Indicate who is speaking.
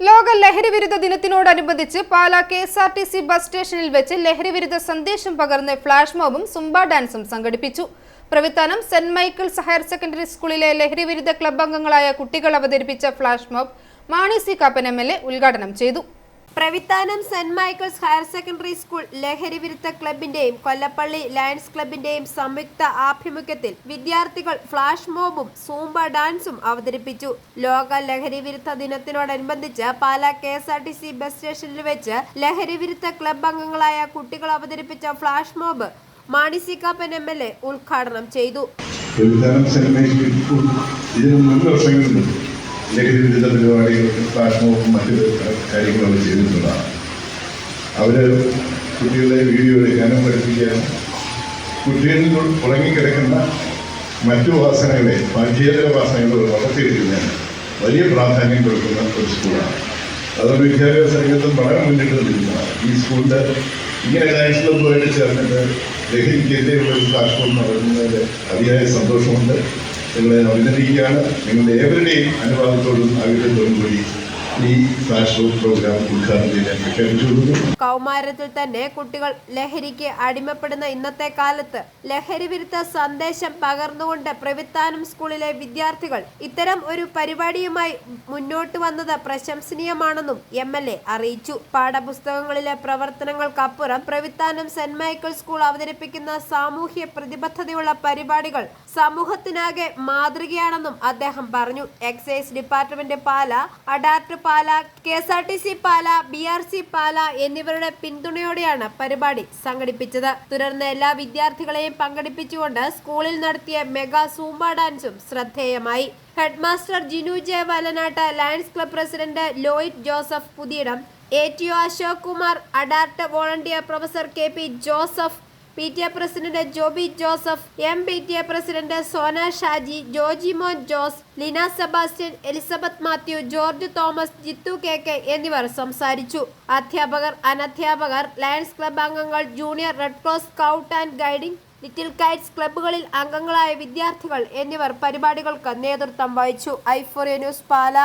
Speaker 1: ലോക ലഹരി വിരുദ്ധ ദിനത്തിനോടനുബന്ധിച്ച് Pala K S R T C bus സ്റ്റേഷനിൽ വെച്ച് ലഹരി വിരുദ്ധ സന്ദേശം പകർന്ന് ഫ്ലാഷ് മോബും സുംബ ഡാൻസും സംഘടിപ്പിച്ചു. Pravithanam saint Michael's higher secondary സ്കൂളിലെ ലഹരി വിരുദ്ധ ക്ലബ് അംഗങ്ങളായ കുട്ടികൾ അവതരിപ്പിച്ച flash mob Mani C Kappan M L A ഉദ്ഘാടനം ചെയ്തു.
Speaker 2: Pravithanam saint Michael's higher secondary school ലഹരി വിരുദ്ധ ക്ലബിന്റെയും കൊല്ലപ്പള്ളി ലയൺസ് ക്ലബിന്റെയും സംയുക്ത ആഭിമുഖ്യത്തിൽ വിദ്യാർത്ഥികൾ ഫ്ലാഷ് മോബും സൂംബ ഡാൻസും അവതരിപ്പിച്ചു. ലോക ലഹരി വിരുദ്ധ ദിനത്തിനോടനുബന്ധിച്ച് Pala K S R T C bus സ്റ്റേഷനിൽ വെച്ച് ലഹരി വിരുദ്ധ ക്ലബ് അംഗങ്ങളായ കുട്ടികൾ അവതരിപ്പിച്ച flash mob Mani C Kappan M L A ഉദ്ഘാടനം ചെയ്തു.
Speaker 3: ലഹരി വിരുദ്ധ പരിപാടികളും ഫ്ലാഷ് മോബും മറ്റു കാര്യങ്ങളൊക്കെ ചെയ്തിട്ടുള്ളതാണ്. അവർ കുട്ടികളെ വീഡിയോ എടുക്കാനും പഠിപ്പിക്കാനും കുട്ടികളിൽ ഉറങ്ങിക്കിടക്കുന്ന മറ്റു വാസനകളെ പാഠ്യേതര വാസനകളെ വളർത്തിയെടുക്കുന്നതിന് വലിയ പ്രാധാന്യം കൊടുക്കുന്ന ഒരു സ്കൂളാണ്. അതുകൊണ്ട് വിദ്യാഭ്യാസ രംഗത്തും വളരെ മുന്നിട്ട് നിൽക്കുന്നതാണ്. ഈ സ്കൂളിന്റെ ഇങ്ങനെ ലയൺസ് ക്ലബ്ബുമായിട്ട് ചേർന്നിട്ട് ലഹരിക്കെതിരെയുള്ള ഒരു പ്ലാറ്റ്ഫോം നടത്തുന്നതിൽ അതിയായ സന്തോഷമുണ്ട്. നിങ്ങളെ അഭിനന്ദിക്കുകയാണ്. നിങ്ങളുടെ ഏവരുടെയും അനുവാദത്തോടും ആഗ്രഹത്തോടും കൂടി
Speaker 2: കൗമാരത്തിൽ തന്നെ കുട്ടികൾ ലഹരിക്ക് അടിമപ്പെടുന്ന ഇന്നത്തെ കാലത്ത് ലഹരി വിരുദ്ധ സന്ദേശം പകർന്നുകൊണ്ട് പ്രവിത്താനം സ്കൂളിലെ വിദ്യാർത്ഥികൾ ഇത്തരം ഒരു പരിപാടിയുമായി മുന്നോട്ട് വന്നത് പ്രശംസനീയമാണെന്നും എം എൽ എ അറിയിച്ചു. പാഠപുസ്തകങ്ങളിലെ പ്രവർത്തനങ്ങൾക്കപ്പുറം പ്രവിത്താനം സെന്റ് മൈക്കിൾ സ്കൂൾ അവതരിപ്പിക്കുന്ന സാമൂഹ്യ പ്രതിബദ്ധതയുള്ള പരിപാടികൾ സമൂഹത്തിനാകെ മാതൃകയാണെന്നും അദ്ദേഹം പറഞ്ഞു. Excise department Pala അഡാർട്ട് Pala K S R T C Pala B R C Pala എന്നിവരുടെ പിന്തുണയോടെയാണ് പരിപാടി സംഘടിപ്പിച്ചത്. തുടർന്ന് എല്ലാ വിദ്യാർത്ഥികളെയും പങ്കെടുപ്പിച്ചുകൊണ്ട് സ്കൂളിൽ നടത്തിയ മെഗാ സൂംബ ഡാൻസും ശ്രദ്ധേയമായി. Headmaster Jinu J Valanattu lions club president Lloyd Joseph Puthiyidam A T O Ashok Kumar അഡാർട്ട് volunteer professor K P Joseph P T A president Joby Joseph M P T A president Sona Shaji Jojimon Jose Lina Sebastian Elizabeth Mathew George Thomas Jithu K K എന്നിവർ സംസാരിച്ചു. അധ്യാപകർ അനധ്യാപകർ lions club അംഗങ്ങൾ junior red cross scout and guiding little kites ക്ലബ്ബുകളിൽ അംഗങ്ങളായ വിദ്യാർത്ഥികൾ എന്നിവർ പരിപാടികൾക്ക് നേതൃത്വം വഹിച്ചു. ഐഫോറിയ ന്യൂസ് പാല.